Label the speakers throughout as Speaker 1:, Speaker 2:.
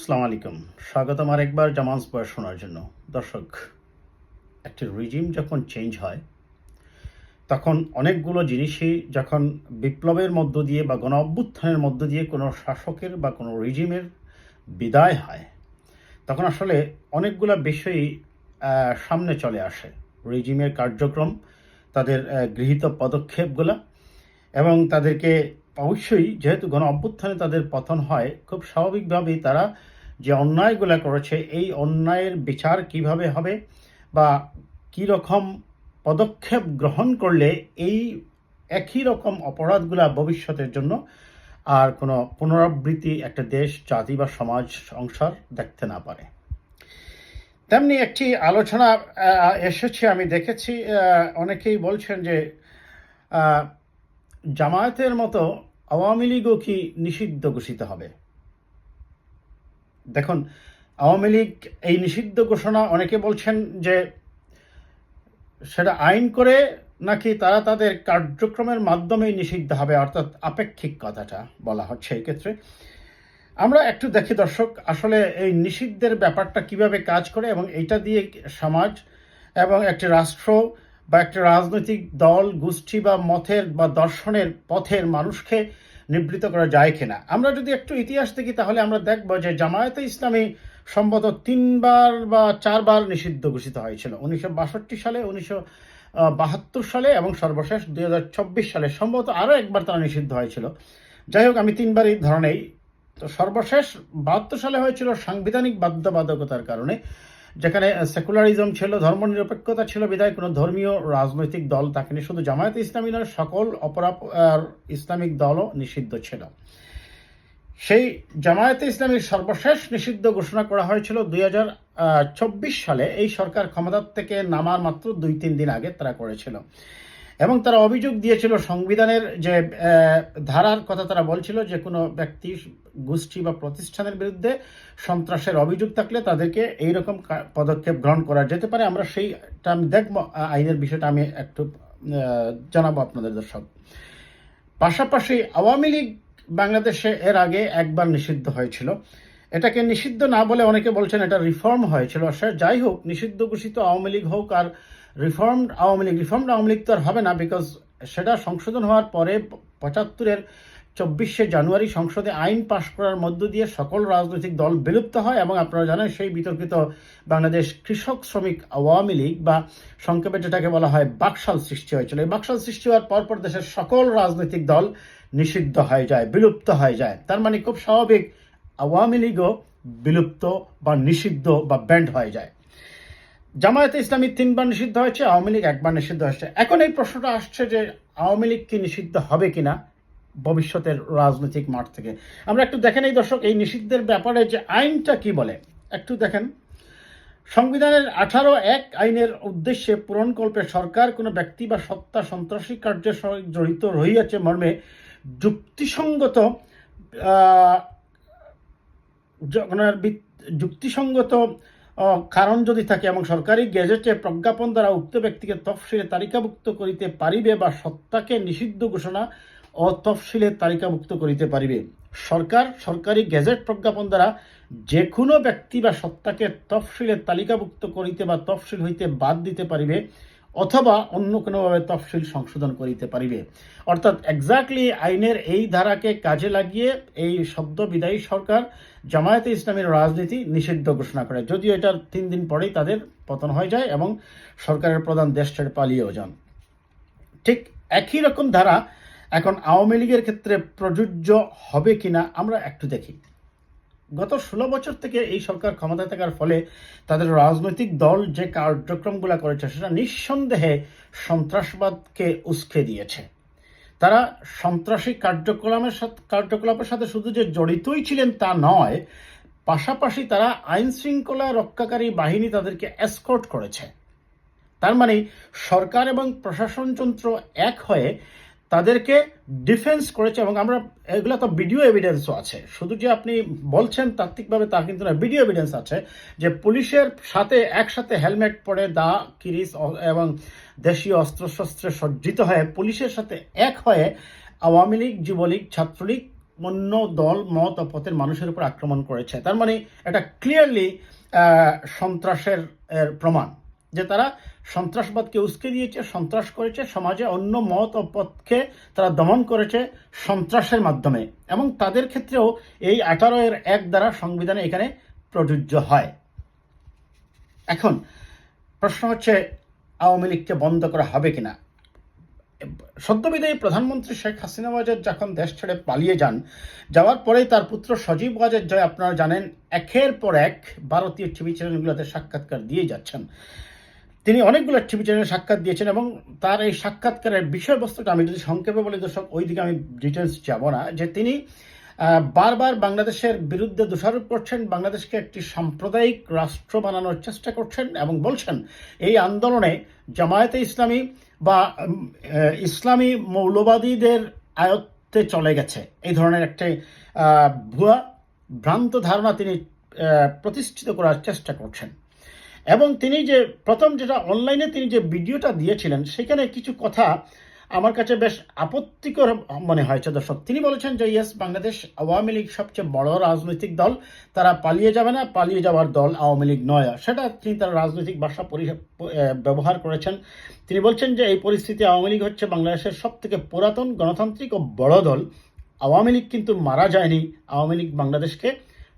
Speaker 1: সালাম আলাইকুম। স্বাগতম আরেকবার জামান্স বয়স শোনার জন্য। দর্শক, একটি রিজিম যখন চেঞ্জ হয়, তখন অনেকগুলো জিনিসই যখন বিপ্লবের মধ্য দিয়ে বা গণ অভ্যুত্থানের মধ্য দিয়ে কোনো শাসকের বা কোনো রিজিমের বিদায় হয়, তখন আসলে অনেকগুলো বিষয়ই সামনে চলে আসে। রিজিমের কার্যক্রম, তাদের গৃহীত পদক্ষেপগুলো এবং তাদেরকে অবশ্যই যেহেতু গণ অভ্যুত্থানে তাদের পতন হয়, খুব স্বাভাবিকভাবেই তারা যে অন্যায়গুলো করেছে, এই অন্যায়ের বিচার কীভাবে হবে বা কী রকম পদক্ষেপ গ্রহণ করলে এই একই রকম অপরাধগুলা ভবিষ্যতের জন্য আর কোনো পুনরাবৃত্তি একটা দেশ, জাতি বা সমাজ সংসার দেখতে না পারে। তেমনি একটি আলোচনা এসেছে, আমি দেখেছি অনেকেই বলছেন যে জামায়াতের মতো আওয়ামী লীগও কি নিষিদ্ধ ঘোষিত হবে? দেখুন, আওয়ামী লীগ এই নিষিদ্ধ ঘোষণা অনেকে বলছেন যে সেটা আইন করে নাকি তারা তাদের কার্যক্রমের মাধ্যমেই নিষিদ্ধ হবে, অর্থাৎ আপেক্ষিক কথাটা বলা হচ্ছে এই ক্ষেত্রে। আমরা একটু দেখি দর্শক, আসলে এই নিষিদ্ধের ব্যাপারটা কীভাবে কাজ করে এবং এটা দিয়ে সমাজ এবং একটি রাষ্ট্র বা একটা রাজনৈতিক দল, গোষ্ঠী বা মথের বা দর্শনের পথের মানুষকে নিবৃত করা যায় কিনা? আমরা যদি একটু ইতিহাস দেখি, তাহলে আমরা দেখব যে জামায়াতে ইসলামী সম্ভবত তিনবার বা চারবার নিষিদ্ধ ঘোষিত হয়েছিল। উনিশশো বাষট্টি সালে, উনিশশো বাহাত্তর সালে এবং সর্বশেষ দুই হাজার চব্বিশ সালে সম্ভবত আরও একবার তারা নিষিদ্ধ হয়েছিল। যাই হোক, আমি তিনবার এই নেই তো সর্বশেষ বাহাত্তর সালে হয়েছিল সাংবিধানিক বাধ্যবাধকতার কারণে। যেখানে সেকুলারিজম ছিল ধর্মনিরপেক্ষতা ছিল, বিধায় কোনো ধর্মীয় রাজনৈতিক দল তাকে নিয়ে, শুধু জামায়াত ইসলামী নয়, সকল অপরাপ ইসলামিক দলও নিষিদ্ধ ছিল। সেই জামায়াতে ইসলামীর সর্বশেষ নিষিদ্ধ ঘোষণা করা হয়েছিল দুই সালে। এই সরকার ক্ষমতার থেকে নামার মাত্র দুই তিন দিন আগে তারা করেছিল। এবং তারা অভিযোগ দিয়েছিল সংবিধানের যে ধারার কথা তারা বলছিল যে, কোনো ব্যক্তি গোষ্ঠী বা প্রতিষ্ঠানের বিরুদ্ধে সন্ত্রাসের অভিযোগ থাকলে তাদেরকে এইরকম কা- পদক্ষেপ গ্রহণ করা যেতে পারে। আমরা সেইটা আমি দেখব। আইনের বিষয়টা আমি একটু জানাব আপনাদের দর্শক। পাশাপাশি আওয়ামী লীগ বাংলাদেশে এর আগে একবার নিষিদ্ধ হয়েছিল। এটাকে নিষিদ্ধ না বলে অনেকে বলছেন এটা রিফর্ম হয়েছিল। সে যাই হোক, নিষিদ্ধ ঘোষিত আওয়ামী লীগ হোক আর রিফর্ম আওয়ামী লীগ, রিফর্মড আওয়ামী লীগ তো আর হবে না বিকজ সেটা সংশোধন হওয়ার পরে পঁচাত্তরের চব্বিশে জানুয়ারি সংসদে আইন পাশ করার মধ্য দিয়ে সকল রাজনৈতিক দল বিলুপ্ত হয় এবং আপনারা জানেন সেই বিতর্কিত বাংলাদেশ কৃষক শ্রমিক আওয়ামী লীগ বা সংক্ষেপে যেটাকে বলা হয় বাকশাল সৃষ্টি হয়েছিল। এই বাকশাল সৃষ্টি হওয়ার পরপর দেশের সকল রাজনৈতিক দল নিষিদ্ধ হয়ে যায়, বিলুপ্ত হয়ে যায়। তার মানে খুব স্বাভাবিক আওয়ামী লীগও বিলুপ্ত বা নিষিদ্ধ বা ব্যান্ড হয়ে যায়। জামায়াতে ইসলামী তিনবার নিষিদ্ধ হয়েছে আওয়ামী লীগ একবার নিষিদ্ধ হয়েছে। এখন এই প্রশ্নটা আসছে যে আওয়ামী লীগ কি নিষিদ্ধ হবে কিনা ভবিষ্যতের রাজনৈতিক মাঠ থেকে। আমরা একটু দেখেন এই দর্শক এই নিষিদ্ধের ব্যাপারে যে আইনটা কি বলে? একটু দেখেন। সংবিধানের আঠারো এক আইনের উদ্দেশ্যে পূরণকল্পে সরকার কোনো ব্যক্তি বা সত্তা সন্ত্রাসী কার্যের সঙ্গে জড়িত রহিয়াছে মর্মে যুক্তিসঙ্গত আহ, যুক্তিসঙ্গত কারণ যদি থাকে এবং সরকারি গেজেটে প্রজ্ঞাপন দ্বারা উক্ত ব্যক্তিকে তফসিলে তালিকাভুক্ত করিতে পারিবে বা সত্তাকে নিষিদ্ধ ঘোষণা ও তফসিলে তালিকাভুক্ত করিতে পারিবে। সরকার, সরকারি গেজেট প্রজ্ঞাপন দ্বারা যে কোনো ব্যক্তি বা সত্তাকে তফসিলে তালিকাভুক্ত করিতে বা তফসিল হইতে বাদ দিতে পারিবে। অথবা অন্য কোনোভাবে তফসিল সংশোধন করিতে পারিবে। অর্থাৎ এক্স্যাক্টলি আইনের এই ধারাকে কাজে লাগিয়ে এই শব্দ বিদায়ী সরকার জামায়াতে ইসলামের রাজনীতি নিষিদ্ধ ঘোষণা করে। যদিও এটার তিন দিন পরেই তাদের পতন হয়ে যায় এবং সরকারের প্রধান দেশ ছেড়ে পালিয়েও যান। ঠিক একই রকম ধারা এখন আওয়ামী লীগের ক্ষেত্রে প্রযোজ্য হবে কিনা আমরা একটু দেখি। গত ষোলো বছর থেকে এই সরকার ক্ষমতায় থাকার ফলে তাদের রাজনৈতিক দল যে কার্যক্রমগুলো করেছে, সেটা নিঃসন্দেহে সন্ত্রাসবাদকে উস্কে দিয়েছে। তারা সন্ত্রাসী কার্যক্রমের সাথে, কার্যকলাপের সাথে শুধু যে জড়িতই ছিলেন তা নয়, পাশাপাশি তারা আইন শৃঙ্খলা রক্ষাকারী বাহিনী তাদেরকে এসকর্ট করেছে। তার মানে সরকার এবং প্রশাসনযন্ত্র এক হয়ে তাদেরকে ডিফেন্স করেছে এবং আমরা, এগুলো তো ভিডিও এভিডেন্সও আছে। শুধু যে আপনি বলছেন তাত্ত্বিকভাবে তা কিন্তু না ভিডিও এভিডেন্স আছে যে পুলিশের সাথে, একসাথে হেলমেট পরে দা, কিরিস এবং দেশীয় অস্ত্রশস্ত্রে সজ্জিত হয়ে পুলিশের সাথে এক হয়ে আওয়ামী লীগ, যুবলীগ, ছাত্রলীগ, অন্য দল, মত ও পথের মানুষের উপর আক্রমণ করেছে। তার মানে এটা ক্লিয়ারলি সন্ত্রাসের প্রমাণ। যে তারা সন্ত্রাসবাদকে উস্কে দিয়েছে, সন্ত্রাস করেছে, সমাজে অন্য মত ও পথকে তারা দমন করেছে সন্ত্রাসের মাধ্যমে। এবং তাদের ক্ষেত্রেও এই আঠারো এর এক দ্বারা সংবিধানে এখানে প্রযোজ্য হয়। এখন, প্রশ্ন হচ্ছে, আওয়ামী লীগকে বন্ধ করা হবে কিনা? সদ্যবিদায়ী প্রধানমন্ত্রী শেখ হাসিনা ওয়াজেদ যখন দেশ ছেড়ে পালিয়ে যান, যাওয়ার পরেই তার পুত্র সজীব ওয়াজেদ জয় আপনারা জানেন, একের পর এক ভারতীয় টিভি চ্যানেলগুলোতে সাক্ষাৎকার দিয়ে যাচ্ছেন। তিনি অনেকগুলো টিভি চ্যানেলে সাক্ষাৎ দিয়েছেন এবং তার এই সাক্ষাৎকারের বিষয়বস্তুটা আমি যদি সংক্ষেপে বলি, দর্শক ওই দিকে আমি ডিটেলস যাব না। যে তিনি বারবার বাংলাদেশের বিরুদ্ধে দোষারোপ করছেন, বাংলাদেশকে একটি সাম্প্রদায়িক রাষ্ট্র বানানোর চেষ্টা করছেন এবং বলছেন, এই আন্দোলনে জামায়াতে ইসলামী বা ইসলামী মৌলবাদীদের আয়ত্তে চলে গেছে। এই ধরনের একটি ভুয়া ভ্রান্ত ধারণা তিনি প্রতিষ্ঠিত করার চেষ্টা করছেন। এবং তিনি যে প্রথম যেটা অনলাইনে তিনি যে ভিডিওটা দিয়েছিলেন, সেখানে কিছু কথা আমার কাছে বেশ আপত্তিকর মনে হয়েছে। দর্শক, তিনি বলেছেন যে, ইয়েস, বাংলাদেশ আওয়ামী লীগ সবচেয়ে বড় রাজনৈতিক দল। তারা পালিয়ে যাবে না, পালিয়ে যাওয়ার দল আওয়ামী লীগ নয়। সেটা তিনি তার রাজনৈতিক ভাষা ব্যবহার করেছেন। তিনি বলছেন যে, এই পরিস্থিতি আওয়ামী লীগ হচ্ছে বাংলাদেশের সব থেকে পুরাতন গণতান্ত্রিক ও বড় দল। আওয়ামী লীগ কিন্তু মারা যায়নি। আওয়ামী লীগ বাংলাদেশকে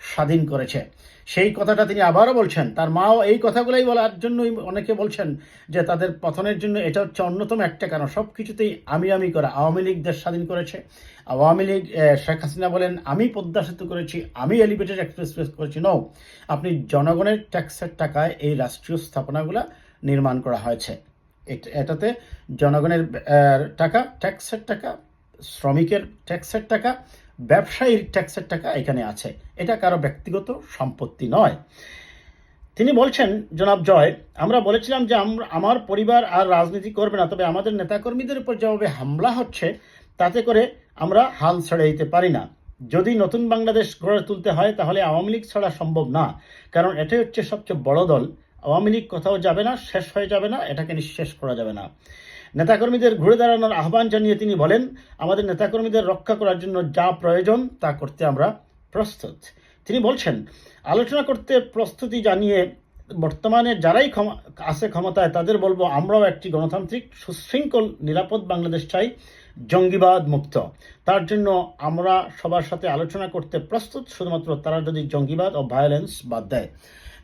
Speaker 1: স্বাধীন করেছে। সেই কথাটা তিনি আবারও বলছেন। তার মাও এই কথাগুলোই বলার জন্যই অনেকে বলছেন যে তাদের পতনের জন্য এটা হচ্ছে অন্যতম একটা কারণ। সব কিছুতেই আমি আমি করা। আওয়ামী লীগ দেশ স্বাধীন করেছে। আওয়ামী লীগ শেখ হাসিনা বলেন, আমি পদ্মা সেতু করেছি, আমি এলিভেটেড এক্সপ্রেস করেছি। নও আপনি জনগণের ট্যাক্সের টাকায় এই রাষ্ট্রীয় স্থাপনাগুলো নির্মাণ করা হয়েছে। এট- এটাতে জনগণের টাকা, ট্যাক্সের টাকা, শ্রমিকের ট্যাক্সের টাকা ব্যবসায়ীর ট্যাক্সের টাকা এখানে আছে। এটা কারও ব্যক্তিগত সম্পত্তি নয়। তিনি বলছেন, জনাব জয়, আমরা বলেছিলাম যে আমরা আমার পরিবার আর রাজনীতি করবে না, তবে আমাদের নেতাকর্মীদের উপর যেভাবে হামলা হচ্ছে, তাতে করে আমরা হাল ছেড়ে দিতে পারি না। যদি নতুন বাংলাদেশ গড়ে তুলতে হয়, তাহলে আওয়ামী লীগ ছাড়া সম্ভব না। কারণ এটাই হচ্ছে সবচেয়ে বড় দল। আওয়ামী লীগ কোথাও যাবে না, শেষ হয়ে যাবে না, এটাকে নিঃশেষ করা যাবে না। নেতাকর্মীদের ঘুরে দাঁড়ানোর আহ্বান জানিয়ে তিনি বলেন, আমাদের নেতাকর্মীদের রক্ষা করার জন্য যা প্রয়োজন তা করতে আমরা প্রস্তুত। তিনি বলছেন, আলোচনা করতে প্রস্তুতি জানিয়ে বর্তমানে যারাই ক্ষমা, আছে ক্ষমতায় তাদের বলব, আমরাও একটি গণতান্ত্রিক সুশৃঙ্খল, নিরাপদ বাংলাদেশ চাই, জঙ্গিবাদ মুক্ত। তার জন্য আমরা সবার সাথে আলোচনা করতে প্রস্তুত, শুধুমাত্র তারা যদি জঙ্গিবাদ ও ভায়োলেন্স বাদ দেয়।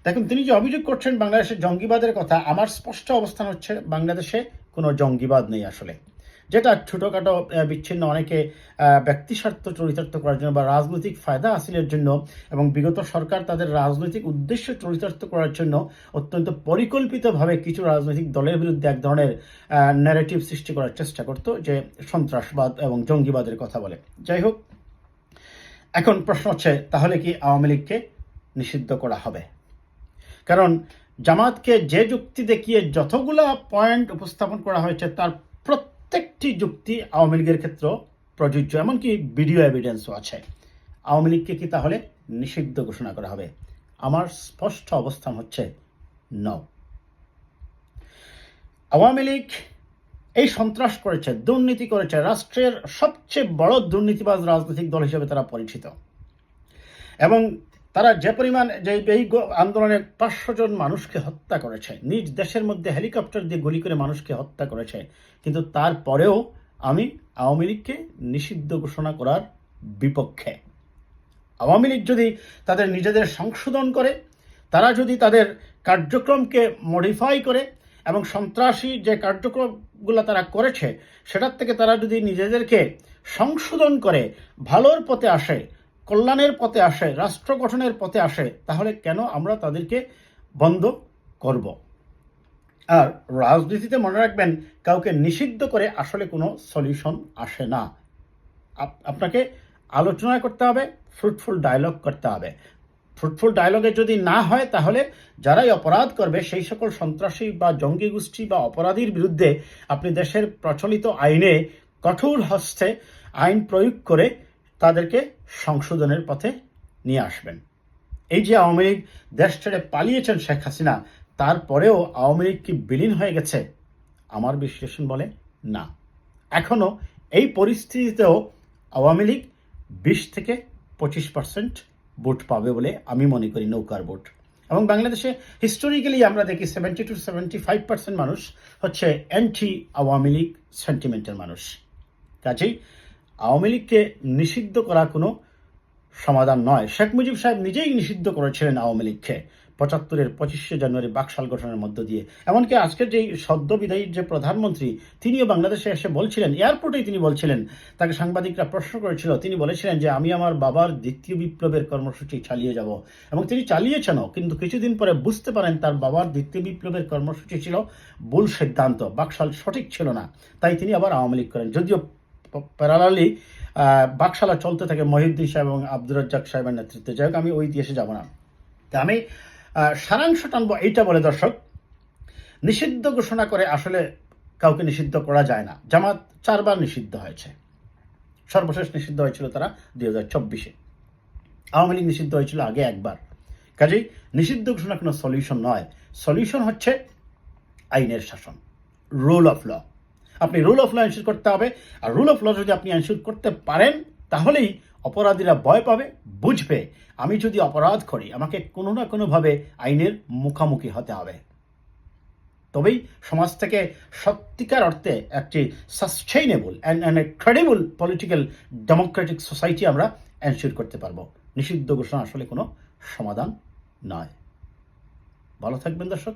Speaker 1: দেখুন, তিনি যে অভিযোগ করছেন বাংলাদেশের জঙ্গিবাদের কথা, আমার স্পষ্ট অবস্থান হচ্ছে বাংলাদেশে কোনো জঙ্গিবাদ নেই আসলে। যেটা ছোটোখাটো বিচ্ছিন্ন অনেকে ব্যক্তিস্বার্থ চরিতার্থ করার জন্য বা রাজনৈতিক ফায়দা হাসিলের জন্য এবং বিগত সরকার তাদের রাজনৈতিক উদ্দেশ্য চরিতার্থ করার জন্য অত্যন্ত পরিকল্পিতভাবে কিছু রাজনৈতিক দলের বিরুদ্ধে এক ধরনের ন্যারেটিভ সৃষ্টি করার চেষ্টা করতো যে সন্ত্রাসবাদ এবং জঙ্গিবাদের কথা বলে। যাই হোক, এখন প্রশ্ন হচ্ছে, তাহলে কি আওয়ামী লীগকে নিষিদ্ধ করা হবে? কারণ জামাতকে যে যুক্তি দেখিয়ে যতগুলা পয়েন্ট উপস্থাপন করা হয়েছে, তার প্রত্যেকটি যুক্তি আওয়ামী লীগের ক্ষেত্রে প্রযোজ্য, এমনকি ভিডিও এভিডেন্সও আছে। আওয়ামী লীগকে কি তাহলে নিষিদ্ধ ঘোষণা করা হবে? আমার স্পষ্ট অবস্থান হচ্ছে ন আওয়ামী লীগ এই সন্ত্রাস করেছে, দুর্নীতি করেছে, রাষ্ট্রের সবচেয়ে বড় দুর্নীতিবাজ রাজনৈতিক দল হিসেবে তারা পরিচিত। এবং তারা যে পরিমাণ যে এই আন্দোলনে পাঁচশো জন মানুষকে হত্যা করেছে, নিজ দেশের মধ্যে হেলিকপ্টার দিয়ে গুলি করে মানুষকে হত্যা করেছে, কিন্তু তারপরেও আমি আওয়ামী লীগকে নিষিদ্ধ ঘোষণা করার বিপক্ষে। আওয়ামী লীগ যদি তাদের নিজেদের সংশোধন করে, তারা যদি তাদের কার্যক্রমকে মডিফাই করে এবং সন্ত্রাসী যে কার্যক্রমগুলো তারা করেছে, সেটার থেকে তারা যদি নিজেদেরকে সংশোধন করে, ভালোর পথে আসে কল্যাণের পথে আসে, রাষ্ট্র গঠনের পথে আসে, তাহলে কেন আমরা তাদেরকে বন্ধ করব? আর রাজনীতিতে মনে রাখবেন, কাউকে নিষিদ্ধ করে আসলে কোনো সলিউশন আসে না। আপনাকে আলোচনা করতে হবে ফ্রুটফুল ডায়লগ করতে হবে। ফ্রুটফুল ডায়লগে যদি না হয়, তাহলে যারাই অপরাধ করবে, সেই সকল সন্ত্রাসী বা জঙ্গি গোষ্ঠী বা অপরাধীর বিরুদ্ধে আপনি দেশের প্রচলিত আইনে কঠোর হস্তে আইন প্রয়োগ করে তাদেরকে সংশোধনের পথে নিয়ে আসবেন। এই যে আওয়ামী লীগ দেশ ছেড়ে পালিয়েছেন শেখ হাসিনা, তারপরেও আওয়ামী লীগ কি বিলীন হয়ে গেছে? আমার বিশ্লেষণ বলে না। এখনও এই পরিস্থিতিতেও আওয়ামী লীগ বিশ থেকে পঁচিশ পার্সেন্ট ভোট পাবে বলে আমি মনে করি নৌকার ভোট। এবং বাংলাদেশে হিস্টোরিক্যালি আমরা দেখি seventy two seventy five percent মানুষ হচ্ছে অ্যান্টি আওয়ামী লীগ সেন্টিমেন্টের মানুষ। কাজেই আওয়ামী লীগকে নিষিদ্ধ করা কোনো সমাধান নয়। শেখ মুজিব সাহেব নিজেই নিষিদ্ধ করেছিলেন আওয়ামী লীগকে। পঁচাত্তরের পঁচিশে জানুয়ারি বাকশাল গঠনের মধ্য দিয়ে। এমনকি আজকের যে সদ্য বিদায়ী যে প্রধানমন্ত্রী, তিনিও বাংলাদেশে এসে বলছিলেন, এয়ারপোর্টেই তিনি বলছিলেন, তাকে সাংবাদিকরা প্রশ্ন করেছিল। তিনি বলেছিলেন যে, আমি আমার বাবার দ্বিতীয় বিপ্লবের কর্মসূচি চালিয়ে যাব। এবং তিনি চালিয়েছেনও, কিন্তু কিছুদিন পরে বুঝতে পারেন তার বাবার দ্বিতীয় বিপ্লবের কর্মসূচি ছিল ভুল সিদ্ধান্ত, বাকশাল সঠিক ছিল না। তাই তিনি আবার আওয়ামী লীগ করেন। যদিও প্যারালালি বাকশালা চলতে থাকে মহিউদ্দিন সাহেব এবং আব্দুর রাজ্জাক সাহেবের নেতৃত্বে। যাই হোক, আমি ওই ইতিহাসে যাব না। তা আমি সারাংশ টানব এইটা বলে দর্শক, নিষিদ্ধ ঘোষণা করে আসলে কাউকে নিষিদ্ধ করা যায় না। জামাত চারবার নিষিদ্ধ হয়েছে। সর্বশেষ নিষিদ্ধ হয়েছিল তারা দুই হাজার চব্বিশে। আওয়ামী লীগ নিষিদ্ধ হয়েছিল আগে একবার। কাজেই নিষিদ্ধ ঘোষণা কোনো সলিউশন নয়। সলিউশন হচ্ছে আইনের শাসন রুল অফ ল আপনি রুল অফ ল এনশিওর করতে হবে। আর রুল অফ ল যদি আপনি এনশিওর করতে পারেন, তাহলেই অপরাধীরা ভয় পাবে, বুঝবে। আমি যদি অপরাধ করি, আমাকে কোনো না কোনোভাবে আইনের মুখামুখি হতে হবে। তবেই সমাজ থেকে সত্যিকার অর্থে একটি sustainable and and credible political democratic society আমরা এনশিওর করতে পারব। নিষিদ্ধ ঘোষণা আসলে কোনো সমাধান নয়। ভালো থাকবেন দর্শক।